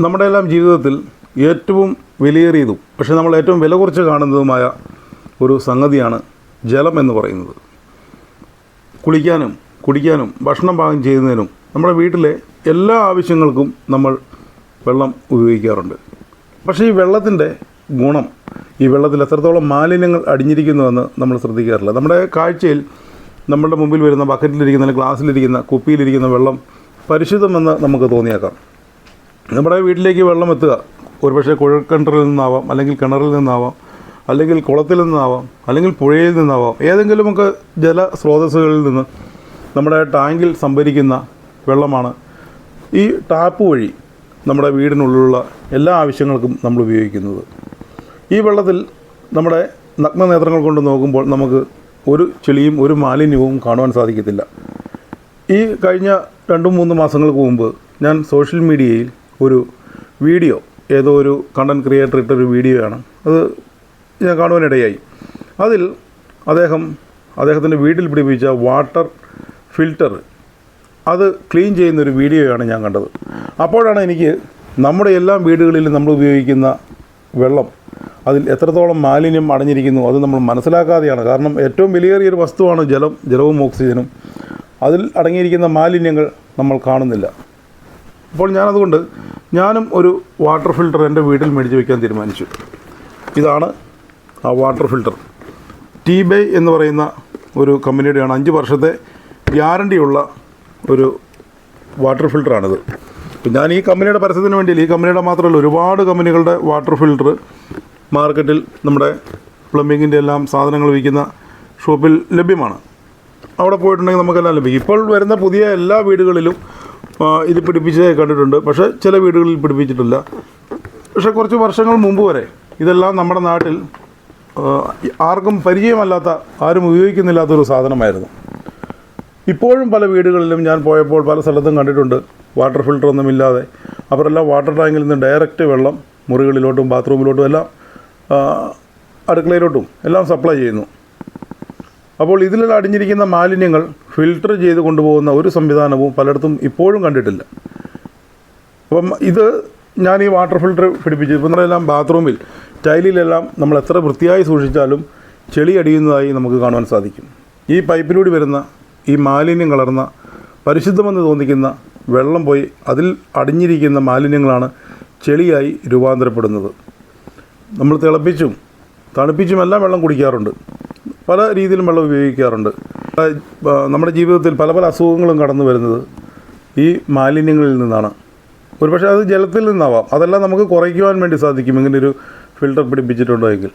നമ്മുടെ എല്ലാം ജീവിതത്തിൽ ഏറ്റവും വിലയേറിയതും പക്ഷേ നമ്മൾ ഏറ്റവും വില കുറച്ച് കാണുന്നതുമായ ഒരു സംഗതിയാണ് ജലം എന്ന് പറയുന്നത്. കുളിക്കാനും കുടിക്കാനും ഭക്ഷണം പാകം ചെയ്യുന്നതിനും നമ്മുടെ വീട്ടിലെ എല്ലാ ആവശ്യങ്ങൾക്കും നമ്മൾ വെള്ളം ഉപയോഗിക്കാറുണ്ട്. പക്ഷേ ഈ വെള്ളത്തിന്റെ ഗുണം. ഈ വെള്ളത്തിൽ എത്രത്തോളം മാലിന്യങ്ങൾ അടിഞ്ഞിരിക്കുന്നുവെന്ന് നമ്മൾ ശ്രദ്ധിക്കാറില്ല. നമ്മുടെ കാഴ്ചയിൽ നമ്മുടെ മുമ്പിൽ വരുന്ന ബക്കറ്റിലിരിക്കുന്ന അല്ലെങ്കിൽ ഗ്ലാസ്സിലിരിക്കുന്ന കുപ്പിയിലിരിക്കുന്ന വെള്ളം പരിശുദ്ധമെന്ന് നമുക്ക് തോന്നിയേക്കാം. നമ്മുടെ വീട്ടിലേക്ക് വെള്ളം എത്തുക. ഒരുപക്ഷെ കുഴൽക്കിണറിൽ നിന്നാവാം അല്ലെങ്കിൽ കിണറിൽ നിന്നാവാം അല്ലെങ്കിൽ കുളത്തിൽ നിന്നാവാം അല്ലെങ്കിൽ പുഴയിൽ നിന്നാവാം ഏതെങ്കിലുമൊക്കെ ജല സ്രോതസ്സുകളിൽ നിന്ന് നമ്മുടെ ടാങ്കിൽ സംഭരിക്കുന്ന വെള്ളമാണ് ഈ ടാപ്പ് വഴി നമ്മുടെ വീടിനുള്ളിലുള്ള എല്ലാ ആവശ്യങ്ങൾക്കും നമ്മൾ ഉപയോഗിക്കുന്നത്. ഈ വെള്ളത്തിൽ നമ്മുടെ നഗ്നനേത്രങ്ങൾ കൊണ്ട് നോക്കുമ്പോൾ നമുക്ക് ഒരു ചെളിയും ഒരു മാലിന്യവും കാണുവാൻ സാധിക്കത്തില്ല. ഈ കഴിഞ്ഞ രണ്ടും മൂന്ന് മാസങ്ങൾക്ക് മുമ്പ് ഞാൻ സോഷ്യൽ മീഡിയയിൽ ഒരു വീഡിയോ ഏതോ ഒരു കണ്ടന്റ് ക്രിയേറ്റർ ഇട്ടൊരു വീഡിയോയാണ്. അത് ഞാൻ കാണുവാനിടയായി. അതിൽ അദ്ദേഹം അദ്ദേഹത്തിന്റെ വീട്ടിൽ പിടിപ്പിച്ച വാട്ടർ ഫിൽറ്റർ അത് ക്ലീൻ ചെയ്യുന്നൊരു വീഡിയോയാണ് ഞാൻ കണ്ടത്. അപ്പോഴാണ് എനിക്ക് നമ്മുടെ എല്ലാ വീടുകളിലും നമ്മൾ ഉപയോഗിക്കുന്ന വെള്ളം അതിൽ എത്രത്തോളം മാലിന്യം അടഞ്ഞിരിക്കുന്നു അത് നമ്മൾ മനസ്സിലാക്കാതെയാണ്. കാരണം ഏറ്റവും വിലയേറിയൊരു വസ്തുവാണ് ജലം ജലവും ഓക്സിജനും. അതിൽ അടങ്ങിയിരിക്കുന്ന മാലിന്യങ്ങൾ നമ്മൾ കാണുന്നില്ല. അപ്പോൾ ഞാനതുകൊണ്ട് ഞാനും ഒരു വാട്ടർ ഫിൽട്ടർ എന്റെ വീട്ടിൽ മേടിച്ച് വയ്ക്കാൻ തീരുമാനിച്ചു. ഇതാണ് ആ വാട്ടർ ഫിൽട്ടർ. ടി ബൈ എന്ന് പറയുന്ന ഒരു കമ്പനിയുടെയാണ് അഞ്ച് വർഷത്തെ ഗ്യാരണ്ടിയുള്ള ഒരു വാട്ടർ ഫിൽട്ടറാണിത്. ഞാൻ ഈ കമ്പനിയുടെ പരസ്യത്തിന് വേണ്ടിയില്ല ഈ കമ്പനിയുടെ മാത്രമല്ല ഒരുപാട് കമ്പനികളുടെ വാട്ടർ ഫിൽട്ടർ മാർക്കറ്റിൽ നമ്മുടെ പ്ലംബിങ്ങിന്റെ എല്ലാം സാധനങ്ങൾ വിൽക്കുന്ന ഷോപ്പിൽ ലഭ്യമാണ്. അവിടെ പോയിട്ടുണ്ടെങ്കിൽ നമുക്കെല്ലാം ലഭിക്കും. ഇപ്പോൾ വരുന്ന പുതിയ എല്ലാ വീടുകളിലും ഇത് പിടിപ്പിച്ചേ കണ്ടിട്ടുണ്ട്. പക്ഷേ ചില വീടുകളിൽ പിടിപ്പിച്ചിട്ടില്ല. പക്ഷേ കുറച്ച് വർഷങ്ങൾ മുമ്പ് വരെ ഇതെല്ലാം നമ്മുടെ നാട്ടിൽ ആർക്കും പരിചയമല്ലാത്ത ആരും ഉപയോഗിക്കുന്നില്ലാത്തൊരു സാധനമായിരുന്നു. ഇപ്പോഴും പല വീടുകളിലും ഞാൻ പോയപ്പോൾ പല സ്ഥലത്തും കണ്ടിട്ടുണ്ട്. വാട്ടർ ഫിൽറ്റർ ഒന്നുമില്ലാതെ അവരെല്ലാം വാട്ടർ ടാങ്കിൽ നിന്ന് ഡയറക്റ്റ് വെള്ളം മുറികളിലോട്ടും ബാത്റൂമിലോട്ടും എല്ലാം അടുക്കളയിലോട്ടും എല്ലാം സപ്ലൈ ചെയ്യുന്നു. അപ്പോൾ ഇതിൽ അടിഞ്ഞിരിക്കുന്ന മാലിന്യങ്ങൾ ഫിൽട്ടർ ചെയ്ത് കൊണ്ടുപോകുന്ന ഒരു സംവിധാനവും പലയിടത്തും ഇപ്പോഴും കണ്ടിട്ടില്ല. അപ്പം ഇത് ഞാൻ ഈ വാട്ടർ ഫിൽട്ടർ പിടിപ്പിച്ചു. ഇപ്പം നമ്മളെല്ലാം ബാത്റൂമിൽ ടൈലിലെല്ലാം നമ്മൾ എത്ര വൃത്തിയായി സൂക്ഷിച്ചാലും ചെളി അടിയുന്നതായി നമുക്ക് കാണുവാൻ സാധിക്കും. ഈ പൈപ്പിലൂടെ വരുന്ന ഈ മാലിന്യം കലർന്ന പരിശുദ്ധമെന്ന് തോന്നിക്കുന്ന വെള്ളം പോയി അതിൽ അടിഞ്ഞിരിക്കുന്ന മാലിന്യങ്ങളാണ് ചെളിയായി രൂപാന്തരപ്പെടുന്നത്. നമ്മൾ തിളപ്പിച്ചും തണുപ്പിച്ചും എല്ലാം വെള്ളം കുടിക്കാറുണ്ട്. പല രീതിയിലും വെള്ളം ഉപയോഗിക്കാറുണ്ട്. നമ്മുടെ ജീവിതത്തിൽ പല പല അസുഖങ്ങളും കടന്നു വരുന്നത് ഈ മാലിന്യങ്ങളിൽ നിന്നാണ്. ഒരുപക്ഷെ അത് ജലത്തിൽ നിന്നാവാം. അതെല്ലാം നമുക്ക് കുറയ്ക്കുവാൻ വേണ്ടി സാധിക്കും ഇങ്ങനെ ഒരു ഫിൽട്ടർ പിടിപ്പിച്ചിട്ടുണ്ടെങ്കിൽ.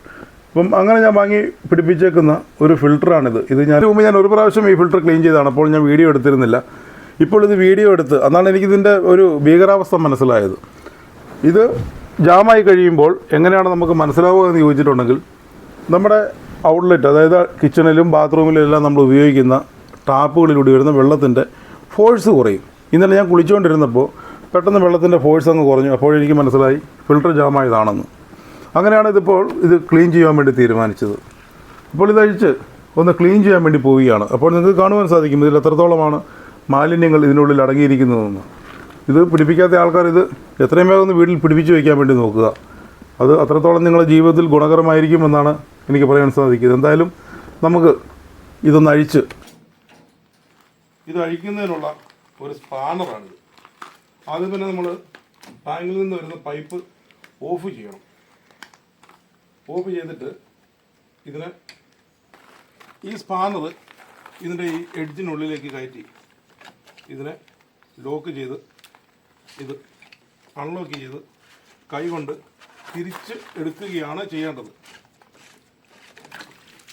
അപ്പം അങ്ങനെ ഞാൻ വാങ്ങി പിടിപ്പിച്ചേക്കുന്ന ഒരു ഫിൽട്ടറാണിത്. ഇത് ഞാൻ മുമ്പ് ഞാൻ ഒരു പ്രാവശ്യം ഈ ഫിൽട്ടർ ക്ലീൻ ചെയ്താണ് അപ്പോൾ ഞാൻ വീഡിയോ എടുത്തിരുന്നില്ല. ഇപ്പോൾ ഇത് വീഡിയോ എടുത്ത് അതാണ് എനിക്കിതിന്റെ ഒരു ഭീകരാവസ്ഥ മനസ്സിലായത്. ഇത് ജാമായി കഴിയുമ്പോൾ എങ്ങനെയാണ് നമുക്ക് മനസ്സിലാവുക എന്ന് ചോദിച്ചിട്ടുണ്ടെങ്കിൽ നമ്മുടെ ഔട്ട്ലെറ്റ് അതായത് കിച്ചണിലും ബാത്റൂമിലും എല്ലാം നമ്മൾ ഉപയോഗിക്കുന്ന ടാപ്പുകളിലൂടെ വരുന്ന വെള്ളത്തിന്റെ ഫോഴ്സ് കുറയും. ഇന്നലെ ഞാൻ കുളിച്ചുകൊണ്ടിരുന്നപ്പോൾ പെട്ടെന്ന് വെള്ളത്തിന്റെ ഫോഴ്സ് അങ്ങ് കുറഞ്ഞു. അപ്പോഴെനിക്ക് മനസ്സിലായി ഫിൽട്ടർ ജാമായതാണെന്ന്. അങ്ങനെയാണ് ഇതിപ്പോൾ ഇത് ക്ലീൻ ചെയ്യാൻ വേണ്ടി തീരുമാനിച്ചത്. അപ്പോൾ ഇതഴിച്ച് ഒന്ന് ക്ലീൻ ചെയ്യാൻ വേണ്ടി പോവുകയാണ്. അപ്പോൾ നിങ്ങൾക്ക് കാണുവാൻ സാധിക്കും ഇതിൽ എത്രത്തോളമാണ് മാലിന്യങ്ങൾ ഇതിനുള്ളിൽ അടങ്ങിയിരിക്കുന്നതെന്ന്. ഇത് പിടിപ്പിക്കാത്ത ആൾക്കാർ ഇത് എത്രയും വേഗം ഒന്ന് വീട്ടിൽ പിടിപ്പിച്ച് വയ്ക്കാൻ വേണ്ടി നോക്കുക. അത് അത്രത്തോളം നിങ്ങളുടെ ജീവിതത്തിൽ ഗുണകരമായിരിക്കും എന്നാണ് എനിക്ക് പറയാൻ സാധിക്കുന്നത്. എന്തായാലും നമുക്ക് ഇതൊന്ന് അഴിച്ച് ഇത് അഴിക്കുന്നതിനുള്ള ഒരു സ്പാനറാണിത് ആദ്യം തന്നെ നമ്മൾ ടാങ്കിൽ നിന്ന് വരുന്ന പൈപ്പ് ഓഫ് ചെയ്യണം. ഓഫ് ചെയ്തിട്ട് ഇതിനെ ഈ സ്പാനർ ഇതിന്റെ ഈ എഡ്ജിനുള്ളിലേക്ക് കയറ്റി ഇതിനെ ലോക്ക് ചെയ്ത് ഇത് അൺലോക്ക് ചെയ്ത് കൈ കൊണ്ട് തിരിച്ച് എടുക്കുകയാണ് ചെയ്യേണ്ടത്.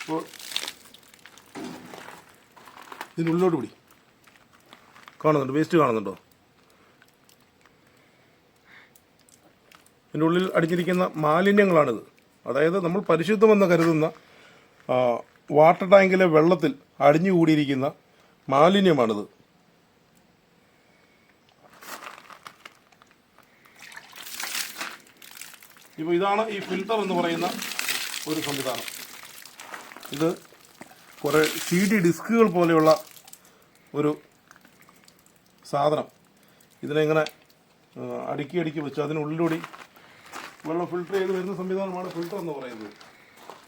അപ്പോൾ ഇതിനുള്ളിലോട്ട് പിടി. കാണുന്നുണ്ട് വേസ്റ്റ് കാണുന്നുണ്ടോ? ഇതിന്റെ ഉള്ളിൽ അടിഞ്ഞിരിക്കുന്ന മാലിന്യങ്ങളാണിത്. അതായത് നമ്മൾ പരിശുദ്ധമെന്ന് കരുതുന്ന വാട്ടർ ടാങ്കിലെ വെള്ളത്തിൽ അടിഞ്ഞുകൂടിയിരിക്കുന്ന മാലിന്യമാണിത്. ഇപ്പോൾ ഇതാണ് ഈ ഫിൽട്ടർ എന്ന് പറയുന്ന ഒരു സംവിധാനം. ഇത് കുറേ സി ഡി ഡിസ്കുകൾ പോലെയുള്ള ഒരു സാധനം. ഇതിനെങ്ങനെ അടുക്കി അടുക്കി വെച്ച് അതിനുള്ളിലൂടെ വെള്ളം ഫിൽട്ടർ ചെയ്ത് വരുന്ന സംവിധാനമാണ് ഫിൽട്ടർ എന്ന് പറയുന്നത്.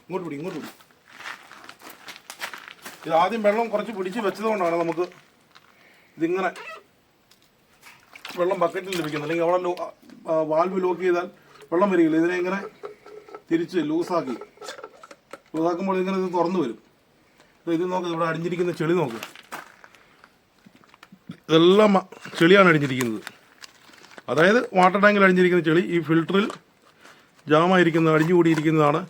ഇങ്ങോട്ട് പിടി ഇങ്ങോട്ട് പിടി. ഇത് ആദ്യം വെള്ളം കുറച്ച് പിടിച്ച് വെച്ചതുകൊണ്ടാണ് നമുക്ക് ഇതിങ്ങനെ വെള്ളം ബക്കറ്റിൽ ലഭിക്കുന്നത്. അല്ലെങ്കിൽ അവിടെ വാൽവ് ലോക്ക് ചെയ്താൽ വെള്ളം വരികയില്ല. ഇതിനെ ഇങ്ങനെ തിരിച്ച് ലൂസാക്കി. ലൂസാക്കുമ്പോൾ ഇങ്ങനെ ഇത് തുറന്നു വരും. ഇത് നോക്ക് ഇവിടെ അടിഞ്ഞിരിക്കുന്ന ചെളി നോക്ക്. ഇതെല്ലാം ചെളിയാണ് അടിഞ്ഞിരിക്കുന്നത്. അതായത് വാട്ടർ ടാങ്കിൽ അടിഞ്ഞിരിക്കുന്ന ചെളി ഈ ഫിൽറ്ററിൽ ജാമായിരിക്കുന്നത് അടിഞ്ഞുകൂടിയിരിക്കുന്നതാണ്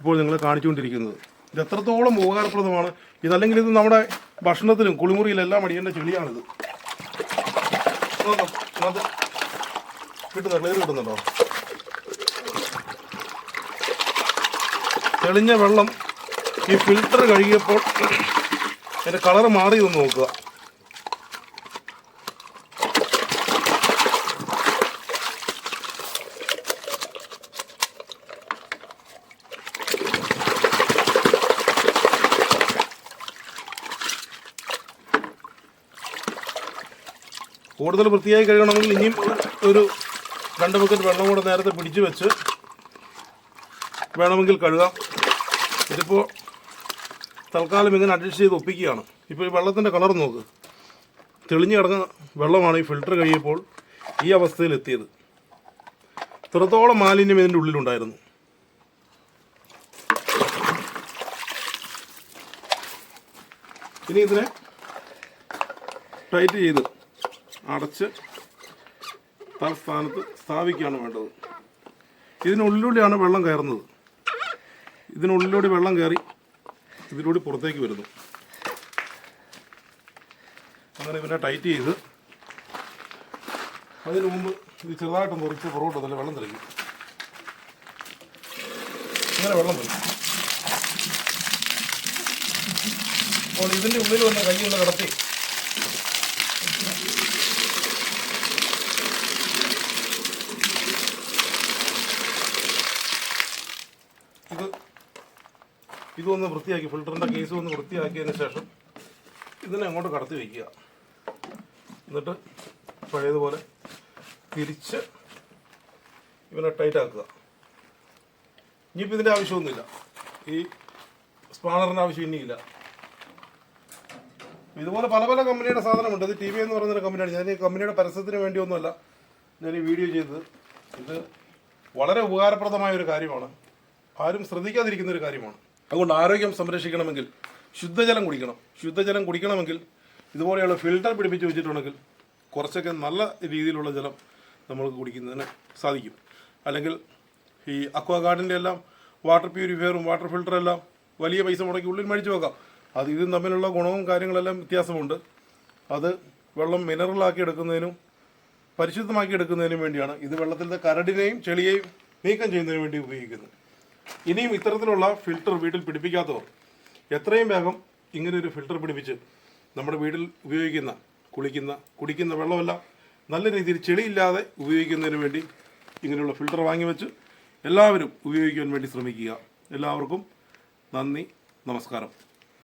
ഇപ്പോൾ നിങ്ങൾ കാണിച്ചുകൊണ്ടിരിക്കുന്നത്. ഇത് എത്രത്തോളം ഉപകാരപ്രദമാണ്. ഇതല്ലെങ്കിൽ ഇത് നമ്മുടെ ഭക്ഷണത്തിലും കുളിമുറിയിലും എല്ലാം അടിയേണ്ട ചെളിയാണിത്. കിട്ടുന്ന ക്ലിയർ കിട്ടുന്നുണ്ടോ? തെളിഞ്ഞ വെള്ളം ഈ ഫിൽറ്റർ കഴുകിയപ്പോൾ അതിന്റെ കളർ ഒന്ന് നോക്കുക. കൂടുതൽ വൃത്തിയായി കഴുകണമെങ്കിൽ ഇനിയും ഒരു രണ്ട് ബക്കറ്റ് വെള്ളം കൂടെ നേരത്തെ പിടിച്ചു വെച്ച് വേണമെങ്കിൽ കഴുകാം. ഇതിപ്പോൾ തൽക്കാലം ഇങ്ങനെ അഡ്ജസ്റ്റ് ചെയ്ത് ഒപ്പിക്കുകയാണ്. ഇപ്പോൾ ഈ വെള്ളത്തിന്റെ കളർ നോക്ക്. തെളിഞ്ഞു കിടക്കുന്ന വെള്ളമാണ് ഈ ഫിൽറ്റർ കഴിയപ്പോൾ ഈ അവസ്ഥയിൽ എത്തിയത്. ഇത്രത്തോളം മാലിന്യം ഇതിന്റെ ഉള്ളിലുണ്ടായിരുന്നു. ഇനി ഇതിനെ ടൈറ്റ് ചെയ്ത് അടച്ച് തൽസ്ഥാനത്ത് സ്ഥാപിക്കുകയാണ് വേണ്ടത്. ഇതിനുള്ളിലൂടെയാണ് വെള്ളം കയറുന്നത്. ഇതിനുള്ളിലൂടെ വെള്ളം കയറി ഇതിലൂടെ പുറത്തേക്ക് വരുന്നു. അങ്ങനെ ഇവനെ ടൈറ്റ് ചെയ്ത് അതിനു മുമ്പ് ഇത് ചെറുതായിട്ട് മുറിച്ച് പുറകോട്ട് നല്ല വെള്ളം തെളിക്കും. ഇങ്ങനെ വെള്ളം തെളിക്കും. അപ്പോൾ ഇതിന്റെ ഉള്ളിൽ വന്ന കൈ ഒന്ന് കിടത്തി ഇത് ഇതൊന്ന് വൃത്തിയാക്കി ഫിൽറ്ററിന്റെ കേസ് ഒന്ന് വൃത്തിയാക്കിയതിന് ശേഷം ഇതിനെ അങ്ങോട്ട് കടത്തി വയ്ക്കുക എന്നിട്ട് പഴയതുപോലെ തിരിച്ച് ഇവനെ ടൈറ്റ് ആക്കുക. ഇനിയിപ്പോൾ ഇതിന്റെ ആവശ്യമൊന്നുമില്ല. ഈ സ്പാണറിന്റെ ആവശ്യം ഇനിയില്ല. ഇതുപോലെ പല പല കമ്പനിയുടെ സാധനമുണ്ട്. ഇത് ടി വി എന്ന് പറയുന്നൊരു കമ്പനിയാണ്. ഞാൻ ഈ കമ്പനിയുടെ പരസ്യത്തിന് വേണ്ടിയൊന്നുമല്ല ഞാൻ ഈ വീഡിയോ ചെയ്തത്. ഇത് വളരെ ഉപകാരപ്രദമായ ഒരു കാര്യമാണ്. ആരും ശ്രദ്ധിക്കാതിരിക്കുന്ന ഒരു കാര്യമാണ്. അതുകൊണ്ട് ആരോഗ്യം സംരക്ഷിക്കണമെങ്കിൽ ശുദ്ധജലം കുടിക്കണം. ശുദ്ധജലം കുടിക്കണമെങ്കിൽ ഇതുപോലെയുള്ള ഫിൽട്ടർ പിടിപ്പിച്ച് വെച്ചിട്ടുണ്ടെങ്കിൽ കുറച്ചൊക്കെ നല്ല രീതിയിലുള്ള ജലം നമ്മൾക്ക് കുടിക്കുന്നതിന് സാധിക്കും. അല്ലെങ്കിൽ ഈ അക്വാ ഗാർഡിന്റെ എല്ലാം വാട്ടർ പ്യൂരിഫയറും വാട്ടർ ഫിൽട്ടറും എല്ലാം വലിയ പൈസ മുടക്കി ഉള്ളിൽ മേടിച്ച് വെക്കാം. അത് ഇതും തമ്മിലുള്ള ഗുണവും കാര്യങ്ങളെല്ലാം വ്യത്യാസമുണ്ട്. അത് വെള്ളം മിനറലാക്കി എടുക്കുന്നതിനും പരിശുദ്ധമാക്കി എടുക്കുന്നതിനും വേണ്ടിയാണ് ഇത് വെള്ളത്തിന്റെ കരടിനെയും ചെളിയെയും നീക്കം ചെയ്യുന്നതിന് വേണ്ടി ഉപയോഗിക്കുന്നത്. ഇനിയും ഇത്തരത്തിലുള്ള ഫിൽട്ടർ വീട്ടിൽ പിടിപ്പിക്കാത്തവർ എത്രയും വേഗം ഇങ്ങനെ ഒരു ഫിൽട്ടർ പിടിപ്പിച്ച് നമ്മുടെ വീട്ടിൽ ഉപയോഗിക്കുന്ന കുളിക്കുന്ന കുടിക്കുന്ന വെള്ളമെല്ലാം നല്ല രീതിയിൽ ചെളിയില്ലാതെ ഉപയോഗിക്കുന്നതിന് വേണ്ടി ഇങ്ങനെയുള്ള ഫിൽട്ടർ വാങ്ങി വെച്ച് എല്ലാവരും ഉപയോഗിക്കാൻ വേണ്ടി ശ്രമിക്കുക. എല്ലാവർക്കും നന്ദി നമസ്കാരം.